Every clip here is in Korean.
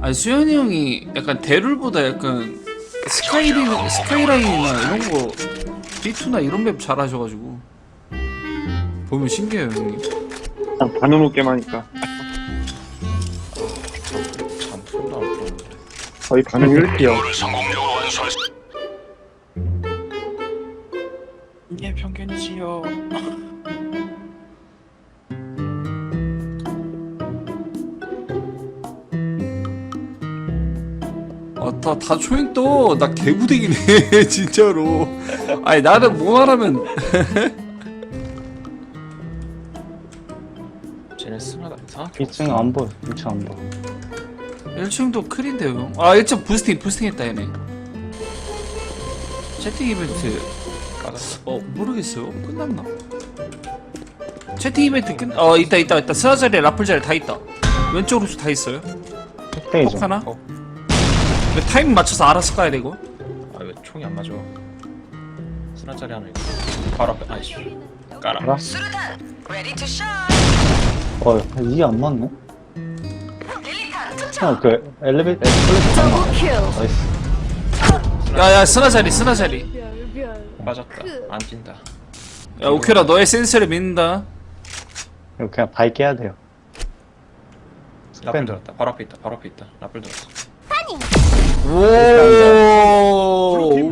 아니 수현이 형이 약간 대룰보다 약간 스카이라인 스카이라인이나 이런 거 B2나 이런 맵 잘하셔가지고. 보면 신기해요 형님. 그냥 반응 게임 하니까. 참 손도 안 풀었는데. 거의 반응 1티요 이게 다 다 초행 또나 개구댕이네 진짜로. 아니 나는 뭐 말하면 쟤네 이상하게 2층 안 보여. 2층 안 보여. 1층도 클인데요 형. 아 1층 부스팅 부스팅 했다 얘네. 채팅 이벤트 어 모르겠어요 끝났나? 채팅 이벤트 끝? 어 있다 있다 있다 스나 자리 라플 자리 다 있다 왼쪽으로 다 있어요. 폭 하나? 어. 이거 타이밍 맞춰서 알아서 까야 돼 이거 아왜 총이 안 맞아? 스나짜리 하나 있어 바로 앞에 아이씨. 까라 알아? 수류탄 ready to shot 어, 이게 안 맞네? 릴리탄 투척. 그냥 그 엘리베이터, 에스컬레이터. 안 맞아. 킬 나이스. 야야 스나 자리 스나 자리. 빠졌다. 안 뛴다. 야 오케라 너의 센스를 믿는다. 이거 그냥 밝게 해야 돼요. 라플 들었다. 바로 앞에 있다. 바로 앞에 있다. 라플 들었어 오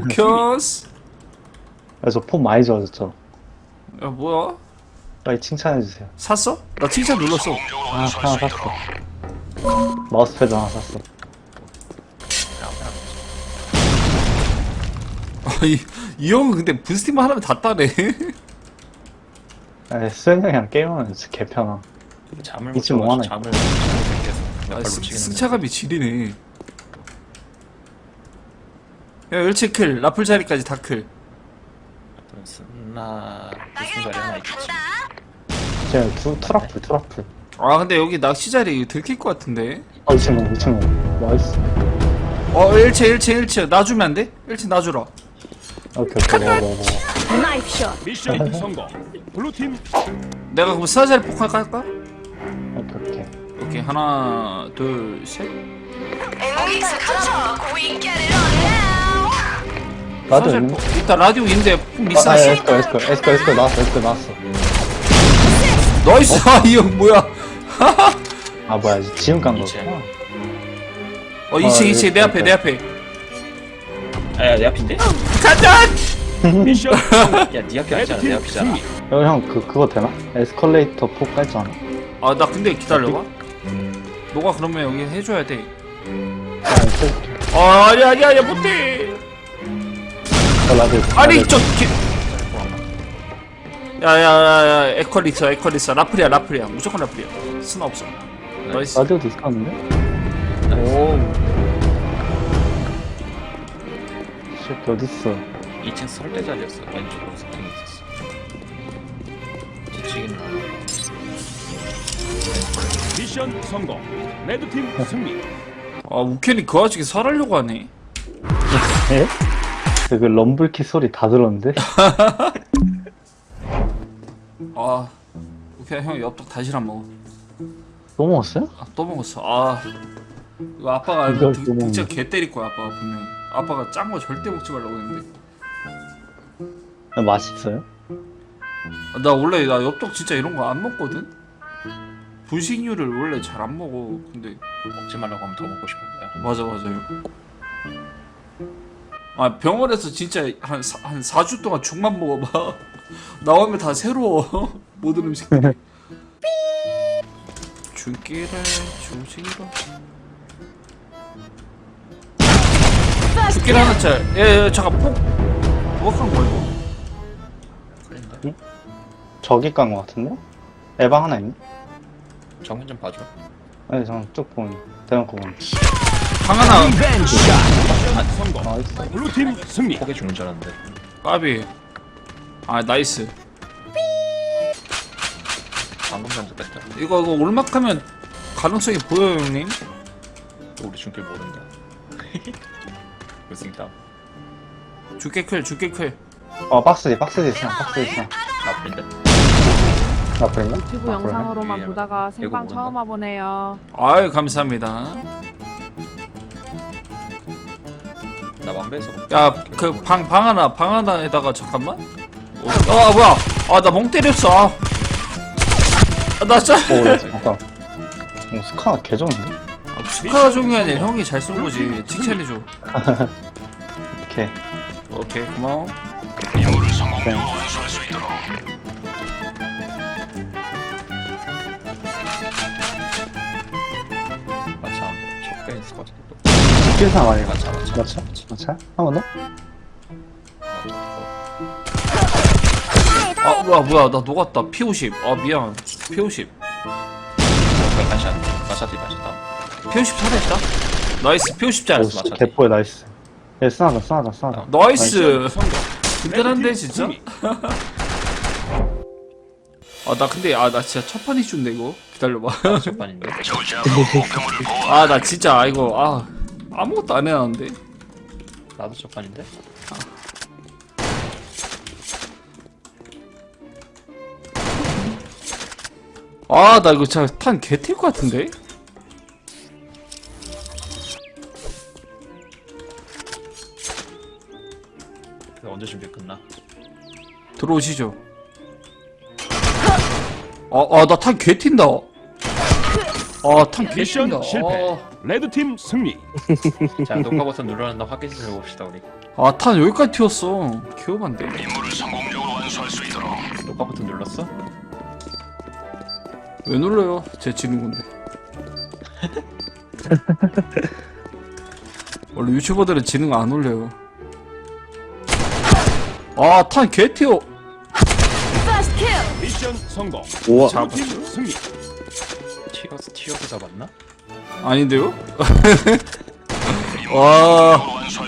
오케스 그래서 폼 많이 좋아졌죠. 야 뭐야 빨리 칭찬해주세요. 샀어? 나 칭찬 눌렀어 아, 하나 샀어. 마우스패드 하나 샀어. 아이 이 형은 근데 부스팅만 하면 다 따네 아, 수현이 형이랑 게임하면 진짜 개편함. 잠을 못 이쯤 뭐 자고 하나 잠을 뺏겨서 몇 아, 치겠는데 승차감이 지리네 야 열체클 라플 자리까지 다클 스나 무슨 자리 하나 있겠지 쟤 두, 트러플, 트러플. 아 근데 여기 낚시 자리 들킬 것 같은데 어, 2층 오, 2층 오. 나이스. 어 1체 1체 1체 놔주면 안 돼? 1체 놔주라 오케이, 오케이, 먹어, 먹어, 먹어. 미션 성공. 블루팀 내가 그럼 스나 자리 폭발 깔까? 오케이, 오케이. 오케이 하나 둘셋 에이스 투척 we get it on now 나도 스나 있는 자리 이따 라디오 있는데 폭 아, 아, 미스났어 에스코, 에스코, 에스코, 에스코 나왔어, 에스코 나왔어. 나이스! 아 이 형 뭐야? 아, 뭐야, 지금 간. 거구나. 어 2층 2층 내 앞에 내 앞에. 아야 내 앞인데? 가자 미션! 야네 앞이 아니잖아 내 앞이잖아. 어, 형, 그, 그거 되나? 에스컬레이터 폭 깔잖아. 아 나 근데 기다려봐. 너가 그러면 여기 해줘야 돼. 아, 저, 아, 아니 아니 아니 못해! 저 라디오. 아니 라디오. 저 기... 야야야야 에퀄 있어 에퀄 있어 라플이야 라플이야 무조건 라플이야 스나 없어 나이스 라디오도 있었는데? 오 새끼 어딨어. 2층 설대 자리였어 왼쪽으로 스팅이 있었어 안 해. 미션 성공. 레드팀 승리. 아 우켄이 그 와중에 설하려고 하네 예? 그 럼블키 소리 다 들었는데? 아 우켄 형 엽떡 다시 안 먹어 또 먹었어요? 아, 또 먹었어 아 이거 아빠가 이걸 등- 또 먹네. 등짝 개 때릴 거야 아빠가 분명히 아빠가 짠 거 절대 먹지 말라고 했는데 아, 맛있어요? 아, 나 원래 나 엽떡 진짜 이런 거 안 먹거든 분식류를 원래 잘 안 먹어 근데 먹지 말라고 하면 더 먹고 싶은 거야 맞아 맞아요. 아 병원에서 진짜 한, 사, 한 4주 동안 죽만 먹어봐. 나오면 다 새로워. 모든 음식들이. 죽기를 주지로. 죽기를 하나 짤. 예, 예, 잠깐 폭. 뭐한 거야 이거? 저기 간거 같은데? 에방 하나 있네? 정면 좀 봐줘 아니, 저는 쭉 보니. 대놓고 보니. 방 하나. 미션 성공. 나이스. 블루팀 승리. 포개 죽는 줄 알았는데 까비. 아 나이스. 방금 전도 뺐다 이거 이거 올막하면 가능성이 보여요 형님. 우리 중길 모른다 무슨 다음 죽게 클, 죽게 클. 어, 박스 뒤, 박스 뒤 있어, 박스 뒤 있어. 라플인데 나쁠나? 유튜브 아, 영상으로만 그러네? 보다가 생방 처음 와보네요. 아유 감사합니다 나 왕배에서 야그 방 방 하나 방 하나에다가 잠깐만. 어 아, 뭐야. 아 나 멍 때렸어. 아. 아, 나 진짜. 오, 야, 잠깐. 어, 스카 개좋은데? 스카가 좋은 게 아니라 형이 잘 쏜 거지. 칭찬해줘. 오케이. 오케이 고마워. 마차 필상 아니야. 마차 마차 맞차? 맞차? 한번 더? 아 뭐야 뭐야 나 녹았다 P50 아 미안 P50 마차 마차 뒤 마차 다운 P50 살아있다 나이스 P50 오, 잘했어 맞아. 개뽀에 나이스. 예, 쓰나다, 쓰나다. 나이스 성공. 든든한데 진짜? 아 나 근데 아 나 진짜 첫 판이 준데 이거 기다려봐 아나 진짜 아, 이거 아 아무것도 안 해놨는데? 나도 적반인데? 아나 이거 진짜 탄 개튈 것 같은데? 언제 준비 끝나? 들어오시죠. 아 아 나 탄 개튄다 아탄 미션 개튄다 실패. 레드팀 승리. 자 녹화 버튼 눌러놨나 확인 좀 해봅시다 우리 아탄 여기까지 튀었어 개오반데 녹화 버튼 눌렀어? 왜 눌러요 제 지는 건데 원래 유튜버들은 지는 거 안 올려요 아탄 개 튀어 미션 성공. 우와. 레드팀 승리. 티어스 티어스 잡았나? 아닌데요? 와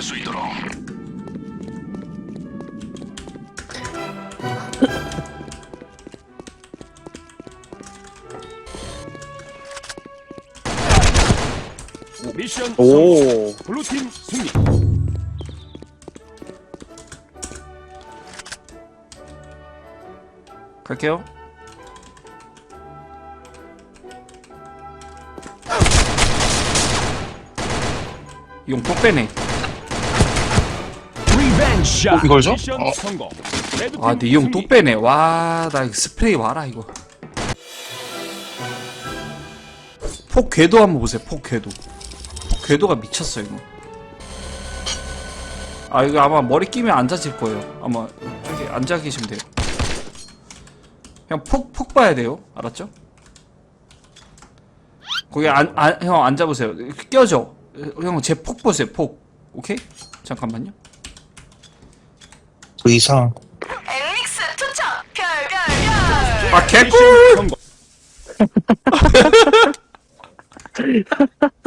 미션 성공. 오. 블루팀 승리. 갈게요 용또 빼네 샷. 이걸 줘? 어. 아, 이형 또. 빼네. 와, 나 이거 스프레이 와라, 이거. 폭 궤도 한번 보세요, 폭 궤도. 폭 궤도가 미쳤어, 이거. 아, 이거 아마 머리 끼면 앉아질 거예요. 아마, 저기 앉아 계시면 돼요. 그냥 폭, 폭 봐야 돼요. 알았죠? 거기 안, 안, 형 앉아보세요. 껴져. 어, 형, 제 폭 보세요, 폭. 오케이? 잠깐만요. 그 이상. 엘릭스 투척! 별별별! 아, 개꿀!